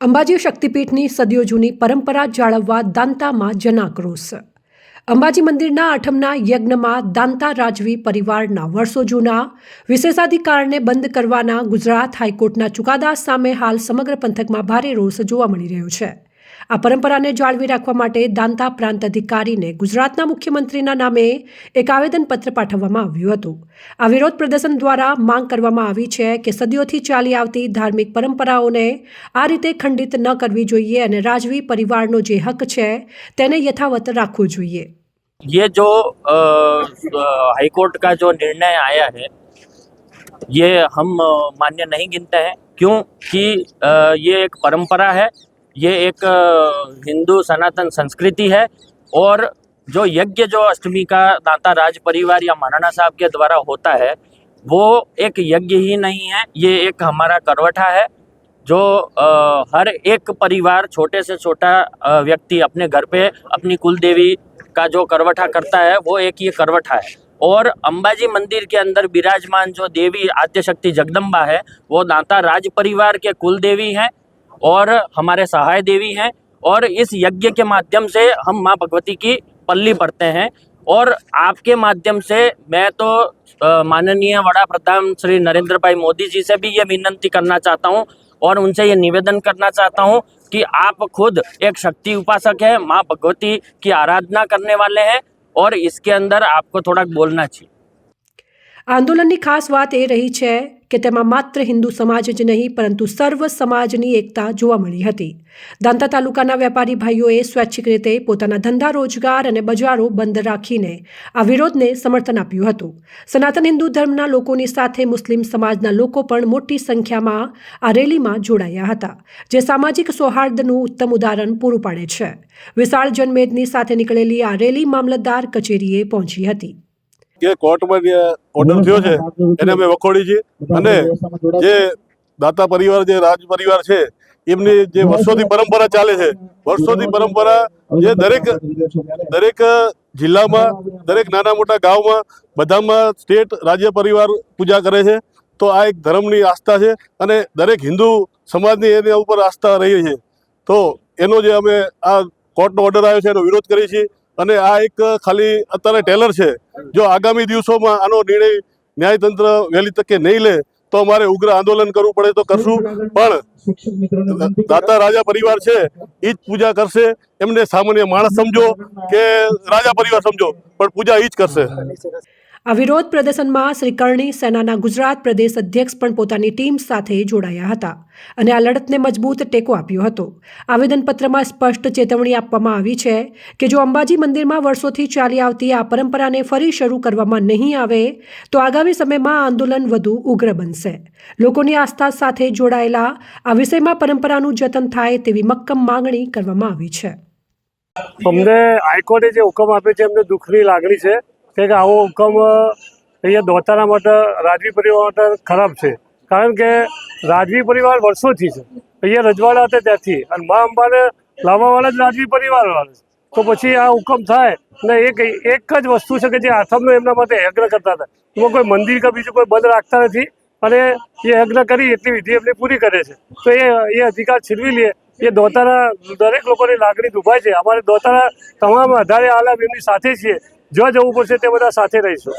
અંબાજી શક્તિપીઠની સદીઓ જૂની પરંપરા જાળવવા દાંતામાં જનાક્રોશ. અંબાજી મંદિરના આઠમના યજ્ઞમાં દાંતા રાજવી પરિવારના વર્ષો જૂના, વિશેષાધિકારને બંધ કરવાના ગુજરાત હાઈકોર્ટના ચુકાદા સામે હાલ સમગ્ર પંથકમાં ભારે રોષ જોવા મળી રહ્યો છે. આ પરંપરાને જાળવી રાખવા માટે દાંતા પ્રાંત અધિકારીને ગુજરાતના મુખ્યમંત્રીના નામે એક આવેદનપત્ર પાઠવવામાં આવ્યું હતું આ વિરોધ પ્રદર્શન દ્વારા માંગ કરવામાં આવી છે કે સદીઓથી ચાલી આવતી ધાર્મિક પરંપરાઓને આ રીતે ખંડિત ન કરવી જોઈએ અને રાજવી પરિવારનો જે હક છે તેને યથાવત રાખવો જોઈએ ये जो अ, हाई कोर्ट का जो निर्णय आया है ये हम अ, मान्य नहीं गिनते हैं क्यों कि अ, ये एक परंपरा है ये एक हिंदू सनातन संस्कृति है और जो यज्ञ जो अष्टमी का दाता राज परिवार या महाराणा साहब के द्वारा होता है वो एक यज्ञ ही नहीं है ये एक हमारा करवटा है जो अ, हर एक परिवार छोटे से छोटा व्यक्ति अपने घर पे अपनी कुल देवी का जो करवटा करता है वो एक ये करवटा है। और अंबाजी मंदिर के अंदर विराजमान जो देवी आद्यशक्ति जगदम्बा है वो दाता राज परिवार के कुल देवी हैं और हमारे सहाय देवी हैं और इस यज्ञ के माध्यम से हम माँ भगवती की पल्ली पढ़ते हैं और आपके माध्यम से मैं तो अ, माननीय वड़ा प्रधान श्री नरेंद्र भाई मोदी जी से भी ये विनंती करना चाहता हूँ और उनसे ये निवेदन करना चाहता हूँ कि आप खुद एक शक्ति उपासक है माँ भगवती की आराधना करने वाले हैं और इसके अंदर आपको थोड़ा बोलना चाहिए આ આંદોલનની ખાસ વાત એ રહી છે કે તેમાં માત્ર હિન્દુ સમાજ જ નહીં, પરંતુ સર્વ સમાજની એકતા જોવા મળી હતી. દાંતા તાલુકાના વેપારી ભાઈઓએ સ્વૈચ્છિક રીતે પોતાના ધંધા રોજગાર અને બજારો બંધ રાખીને આ વિરોધને સમર્થન આપ્યું હતું. સનાતન હિન્દુ ધર્મના લોકોની સાથે મુસ્લિમ સમાજના લોકો પણ મોટી સંખ્યામાં આ રેલીમાં જોડાયા હતા, જે સામાજિક સૌહાર્દનું ઉત્તમ ઉદાહરણ પૂરું પાડે છે. વિશાળ જનમેદની સાથે નીકળેલી આ રેલી મામલતદાર કચેરીએ પહોંચી હતી. કે કોર્ટમાં જે ઓર્ડર થયો છે, એને અમે વખોડી છે અને જે દાતા પરિવાર, જે રાજ પરિવાર છે, એમની જે વર્ષોથી પરંપરા ચાલે છે, વર્ષોથી પરંપરા જે દરેક દરેક જિલ્લામાં, દરેક નાના મોટા ગામમાં, બધામાં સ્ટેટ રાજ્ય પરિવાર પૂજા કરે છે. તો આ એક ધર્મની આસ્થા છે અને દરેક હિન્દુ સમાજની એના ઉપર આસ્થા રહી છે. તો એનો જે અમે આ કોર્ટનો ઓર્ડર આવ્યો છે, એનો વિરોધ કરીએ છીએ. અને આ એક ખાલી અત્યારે ટેલર છે. જો આગામી દિવસોમાં આનો નિર્ણય ન્યાયતંત્ર વહેલી તકે નહીં લે, તો અમારે ઉગ્ર આંદોલન કરવું પડે તો કરશું. પણ દાતા રાજા પરિવાર છે એ જ પૂજા કરશે. એમને સામાન્ય માણસ સમજો કે રાજા પરિવાર સમજો, પણ પૂજા એ જ કરશે. આ વિરોધ પ્રદર્શનમાં શ્રી કરણી સેનાના ગુજરાત પ્રદેશ અધ્યક્ષ પણ પોતાની ટીમ સાથે જોડાયા હતા અને આ લડતને મજબૂત ટેકો આપ્યો હતો. આવેદનપત્રમાં સ્પષ્ટ ચેતવણી આપવામાં આવી છે કે જો અંબાજી મંદિરમાં વર્ષોથી ચાલી આવતી આ પરંપરાને ફરી શરૂ કરવામાં નહીં આવે, તો આગામી સમયમાં આંદોલન વધુ ઉગ્ર બનશે. લોકોની આસ્થા સાથે જોડાયેલા આ વિષયમાં પરંપરાનું જતન થાય તેવી મક્કમ માંગણી કરવામાં આવી છે. અમને હાઈકોર્ટે જે હુકમ આપ્યો છે, અમને દુઃખની લાગણી છે. કે આવો હુકમ અહીંયા દોતાના માટે, રાજવી પરિવાર માટે ખરાબ છે. કારણ કે રાજવી પરિવાર વર્ષોથી છે. અહીંયા રજવાડા હતા ત્યાંથી. અને મા અંબાને લાવવાવાળા જ રાજવી પરિવારવાળા તો પછી આ હુકમ થાય ને એક એક જ વસ્તુ છે કે જે આથમનો એમના માટે યજ્ઞ કરતા હતા. એમાં કોઈ મંદિર કે બીજું કોઈ બંધ રાખતા નથી. અને એ યજ્ઞ કરી એટલી વિધિ એમની પૂરી કરે છે. તો એ એ અધિકાર છીનવી લે. એ દોતારા દરેક લોકોની લાગણી દુભાય છે. અમારે દોતારા તમામ આધારે આલામ એમની સાથે છીએ. જો જવું પડશે તે બધા સાથે રહીશું.